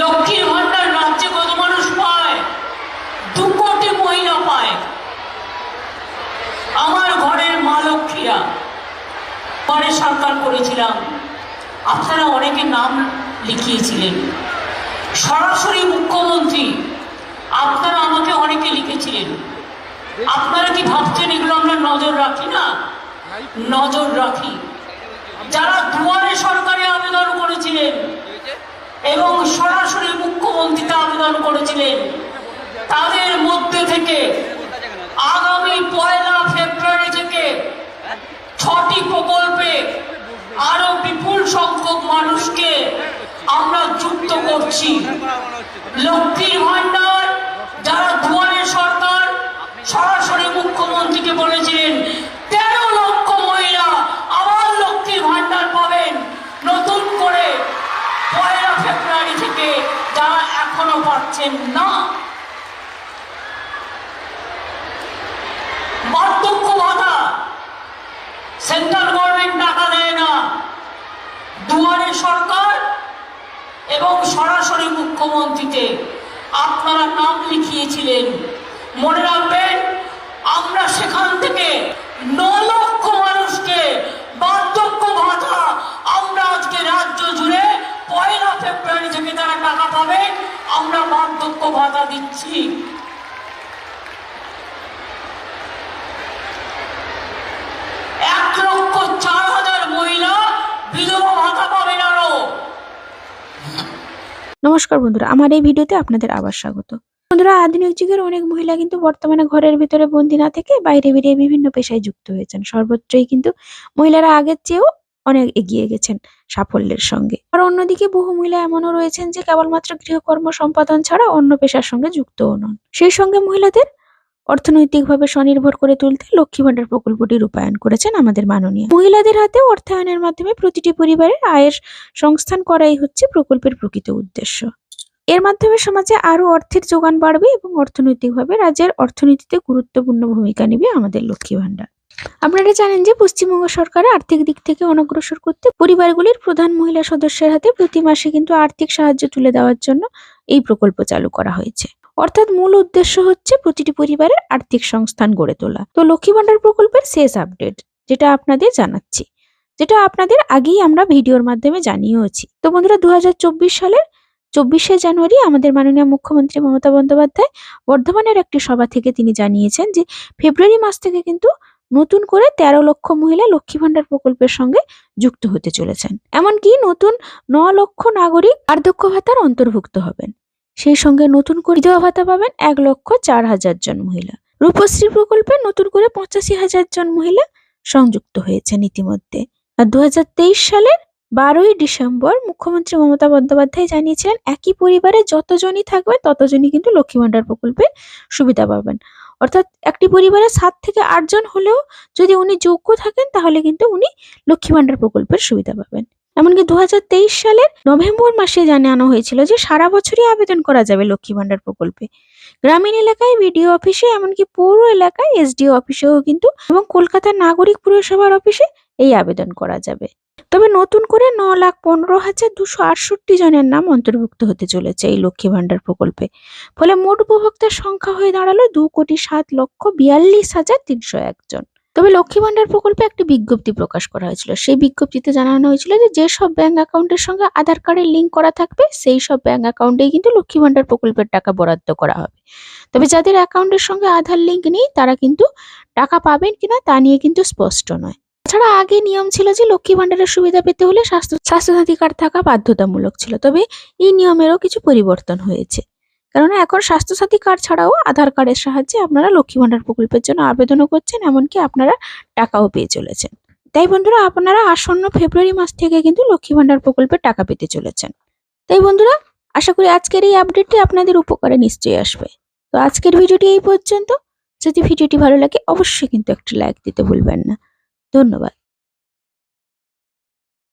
লক্ষ্মীর ভান্ডার রাজ্যে কত মানুষ পায়? দু কোটি মহিলা পায়। আমার ঘরের মা লক্ষ্মীরা পরে সরকার করেছিলাম। আপনারা অনেকে নাম লিখিয়েছিলেন। সরাসরি মুখ্যমন্ত্রী, আপনারা আমাকে অনেকে লিখেছিলেন। আপনারা কি ভাবছেন এগুলো আমরা নজর রাখি না? নজর রাখি। যারা দুয়ারে সরকারে আবেদন করেছিলেন এবং সরাসরি আবেদন করেছিলেন। তাদের মধ্যে থেকে আগামী পয়লা ফেব্রুয়ারি থেকে ছটি প্রকল্পে আরও বিপুল সংখ্যক মানুষকে আমরা যুক্ত করছি। লক্ষ্মীর ভান্ডার যারা দুয়ারে সরকার সরাসরি মুখ্যমন্ত্রীকে বলেছিলেন তেরো লক্ষ মহিলা আবার লক্ষ্মীর ভান্ডার পাবেন নতুন করে পয়লা ফেব্রুয়ারি থেকে যারা এখনও পাচ্ছেন না। বার্ধক্য ভাতা সেন্ট্রাল গভর্নমেন্ট টাকা দেয় না। দুয়ারে সরকার এবং সরাসরি মুখ্যমন্ত্রীতে আপনারা নাম লিখিয়েছিলেন। মনে রাখবেন, আমরা সেখান থেকে ন লক্ষ মানুষকে বার্ধক্য ভাতা আমরা আজকে রাজ্য জুড়ে পয়লা ফেব্রুয়ারি থেকে যারা টাকা পাবে আমরা বার্ধক্য ভাতা দিচ্ছি। এক লক্ষ চার হাজার মহিলা বিধবা ভাতা আরও। নমস্কার বন্ধুরা, আমার এই ভিডিওতে আপনাদের আবার স্বাগত। বন্ধুরা, আধুনিক যুগের অনেক মহিলা কিন্তু বর্তমানে ঘরের ভিতরে বন্দি না থেকে বাইরে বেরিয়ে বিভিন্ন পেশায় যুক্ত হয়েছেন। সর্বত্রই কিন্তু মহিলারা আগের চেয়েও অনেক এগিয়ে গেছেন সাফল্যের সঙ্গে। আর অন্যদিকে বহু মহিলা এমনও রয়েছেন যে কেবলমাত্র গৃহকর্ম সম্পাদন ছাড়া অন্য পেশার সঙ্গে যুক্তও নন। সেই সঙ্গে মহিলাদের অর্থনৈতিকভাবে স্বনির্ভর করে তুলতে লক্ষ্মী ভাণ্ডার প্রকল্পটি রূপায়ণ করেছেন আমাদের মাননীয়। মহিলাদের হাতে অর্থায়নের মাধ্যমে প্রতিটি পরিবারের আয়ের সংস্থান করাই হচ্ছে প্রকল্পের প্রকৃত উদ্দেশ্য। এর মাধ্যমে সমাজে আরও অর্থের যোগান বাড়বে এবং অর্থনৈতিকভাবে রাজ্যের অর্থনীতিতে গুরুত্বপূর্ণ ভূমিকা নেবে আমাদের লক্ষ্মী ভাণ্ডার। আপনারা জানেন যে পশ্চিমবঙ্গ সরকার আর্থিক দিক থেকে অনগ্রসর করতে পরিবারগুলির প্রধান মহিলা সদস্যের হাতে প্রতি মাসে কিন্তু আর্থিক সাহায্য তুলে দেওয়ার জন্য এই প্রকল্প চালু করা হয়েছে। অর্থাৎ মূল উদ্দেশ্য হচ্ছে প্রতিটি পরিবারের আর্থিক সংস্থান গড়ে তোলা। তো লক্ষ্মী ভাণ্ডার প্রকল্পের শেষ আপডেট, যেটা আপনাদের জানাচ্ছি, যেটা আপনাদের আগেই আমরা ভিডিওর মাধ্যমে জানিয়েওছি। তো বন্ধুরা দু হাজার চব্বিশ সালের চব্বিশে জানুয়ারি আমাদের মাননীয় মুখ্যমন্ত্রী মমতা বন্দ্যোপাধ্যায় বর্ধমানের একটি সভা থেকে তিনি জানিয়েছেন যে, ফেব্রুয়ারি মাস থেকে কিন্তু নতুন করে তেরো লক্ষ মহিলা লক্ষ্মী ভাণ্ডার প্রকল্পের সঙ্গে যুক্ত হতে চলেছেন। এমনকি নতুন ন লক্ষ নাগরিক বার্ধক্য ভাতার অন্তর্ভুক্ত হবেন। সেই সঙ্গে নতুন করে বিধবা ভাতা পাবেন এক লক্ষ চার হাজার জন মহিলা। রূপশ্রী প্রকল্পে নতুন করে পঁচাশি হাজার জন মহিলা সংযুক্ত হয়েছেন ইতিমধ্যে। আর দু হাজার তেইশ সালের বারোই ডিসেম্বর মুখ্যমন্ত্রী মমতা বন্দ্যোপাধ্যায় জানিয়েছিলেন, একই পরিবারে যতজনই থাকবে, ততজনই কিন্তু লক্ষ্মী ভাণ্ডার প্রকল্পের সুবিধা পাবেন। অর্থাৎ একটি পরিবারে সাত থেকে আটজন হলেও যদি উনি যোগ্য থাকেন, তাহলে কিন্তু উনি লক্ষ্মী ভাণ্ডার প্রকল্পের সুবিধা পাবেন। এমনকি দু হাজার তেইশ সালের নভেম্বর মাসে জানানো হয়েছিল যে সারা বছরই আবেদন করা যাবে লক্ষ্মী ভাণ্ডার প্রকল্পে। গ্রামীণ এলাকায় বিডিও অফিসে, এমনকি পৌর এলাকায় এসডিও অফিসেও কিন্তু এবং কলকাতার নাগরিক পুরসভার অফিসে এই আবেদন করা যাবে। তবে নতুন করে ন লাখ পনেরো হাজার দুশো আটষট্টি জনের নাম অন্তর্ভুক্ত হতে চলেছে এই লক্ষ্মী ভাণ্ডার প্রকল্পে। ফলে মোট উপভোক্তার সংখ্যা হয়ে দাঁড়াল দু কোটি সাত লক্ষ বিয়াল্লিশ হাজার তিনশো একজন তবে লক্ষ্মী ভাণ্ডার প্রকল্পে একটি বিজ্ঞপ্তি প্রকাশ করা হয়েছিল। সেই বিজ্ঞপ্তিতে জানানো হয়েছিল যে যেসব ব্যাংক অ্যাকাউন্টের সঙ্গে আধার কার্ডের লিঙ্ক করা থাকবে, সেই সব ব্যাংক অ্যাকাউন্টেই কিন্তু লক্ষ্মী ভাণ্ডার প্রকল্পের টাকা বরাদ্দ করা হবে। তবে যাদের অ্যাকাউন্টের সঙ্গে আধার লিঙ্ক নেই, তারা কিন্তু টাকা পাবেন কিনা তা নিয়ে কিন্তু স্পষ্ট নয়। তাছাড়া আগে নিয়ম ছিল যে লক্ষ্মী ভাণ্ডারের সুবিধা পেতে হলে স্বাস্থ্য স্বাস্থ্যসাথী কার্ড থাকা বাধ্যতামূলক ছিল, তবে এই নিয়মেরও কিছু পরিবর্তন হয়েছে। কেননা এখন স্বাস্থ্যসাথী কার্ড ছাড়াও আধার কার্ডের সাহায্যে আপনারা লক্ষ্মী ভাণ্ডার প্রকল্পের জন্য আবেদনও করছেন, এমনকি আপনারা টাকাও পেয়ে চলেছেন। তাই বন্ধুরা, আপনারা আসন্ন ফেব্রুয়ারি মাস থেকে কিন্তু লক্ষ্মী ভাণ্ডার প্রকল্পে টাকা পেতে চলেছেন। তাই বন্ধুরা, আশা করি আজকের এই আপডেটটি আপনাদের উপকারে নিশ্চয়ই আসবে। তো আজকের ভিডিওটি এই পর্যন্ত। যদি ভিডিওটি ভালো লাগে, অবশ্যই কিন্তু একটি লাইক দিতে ভুলবেন না। ধন্যবাদ।